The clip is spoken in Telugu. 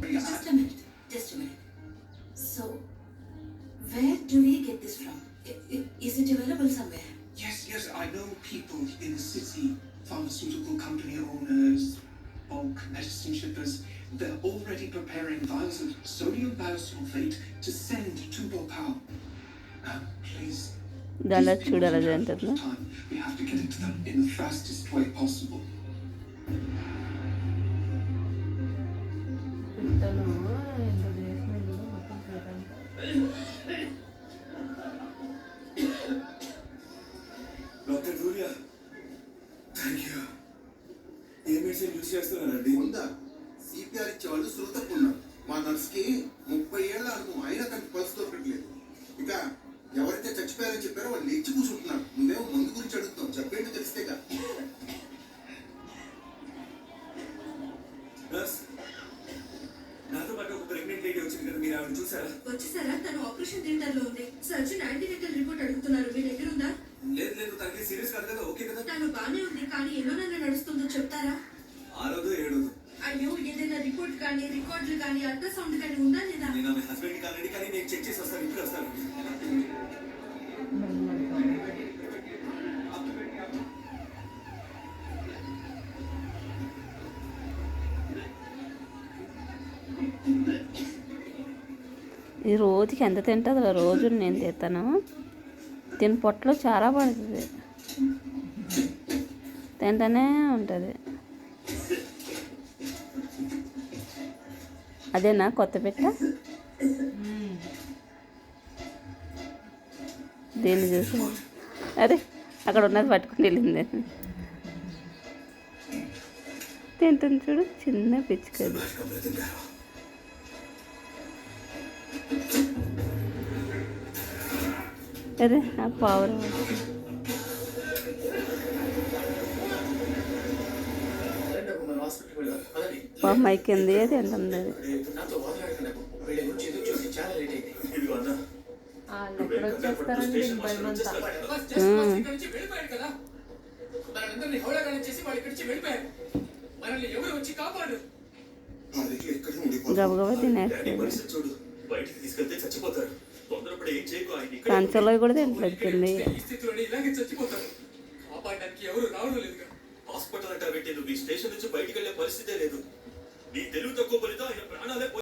Just a minute. Just a minute. So, where do we get this from? Is it available somewhere? Yes, yes. I know people in the city, pharmaceutical company owners, bulk medicine shippers. They're already preparing vials of sodium biosulfate to send to Bhopal. Um, please. Dala chudala jantatna. We have to get it to them in the fastest way possible. ఎంత మొత్తం చేయడానికి డాక్టర్ జూలియా థ్యాంక్ యూ. ఏ మెడిసిన్ యూజ్ చేస్తున్నారండి? ఉందా? సిపిఆర్ ఇచ్చేవాళ్ళు శృత ఉన్నారు. మా నర్స్కి ముప్పై ఏళ్ళ అనుభవం అయినా తనకి పల్స్ దొరకట్లేదు ఇక ఎవరైతే చచ్చిపోయారని చెప్పారో వాళ్ళు లేచి కూర్చుంటున్నారు. నువ్వేమో ముందు గురించి కదా మీరు ఆవిడ చూసారా వచ్చేసారా? తను ఆపరేషన్ థియేటర్లో ఉంది సర్జన్ యాంటీనెటల్ రిపోర్ట్ అడుగుతున్నారు. మీ దగ్గర ఉందా? లేదు లేదు. తనకి సీరియస్ కాదు కదా. ఓకే కదా. తను బానే ఉంది. కానీ ఎన్నో నెలలు నడుస్తుందో చెప్తారా? ఆరోదు ఏడోదు. అయ్యో ఏదైనా రిపోర్ట్ కానీ రికార్డులు కానీ అల్ట్రాసౌండ్ కానీ ఉందా లేదా? నేను ఆమె హస్బెండ్ కాలండి కానీ నేను చెక్ చేసి వస్తాను. ఇప్పుడు వస్తాను. ఈ రోజుకి ఎంత తింటుందో రోజు నేను తింటాను. తిని పొట్టలో చాలా పడుతుంది. తింటూనే ఉంటుంది. అదేనా కొత్త పెట్ట? దీన్ని చూసి. అరే అక్కడ ఉన్నది పట్టుకుని వెళ్ళింది. తింటుంది చూడు చిన్న పిచ్చుకది. అరే ఆ పావురం మా అమ్మాయి కింద తింటుంది అది ఇదిగో అన్న వాళ్ళు ఎక్కడ వచ్చేస్తారండి ఇంక భయం అంతా ఉమ్. వెళ్ళిపోయాడు కదా మనందరినీ హౌళాగానం చేసి వాడు ఇక్కడి నుంచి వెళ్ళిపోయాడు మనల్ని ఎవరు వచ్చి కాపాడు మా దగ్గర ఇక్కడే ఉండిపోతాం గబగబా డాడీ తినేస్తుంది పరిస్థితి చూడు బయటికి తీసుకెళ్తే చచ్చిపోతారు. తొందరపడి ఏం చేయకు ఆయన ఇక్కడ కంచంలో కూడా ఈ స్థితిలోనే ఇలాగే కాపాడడానికి ఎవరు రావడం లేదుగా హాస్పిటల్ అంటే నువ్వు ఈ స్టేషన్ నుంచి బయటికి వెళ్ళే పరిస్థితే లేదు. నీ తెలివి తక్కువ ఫలితం ఆయన ప్రాణాలే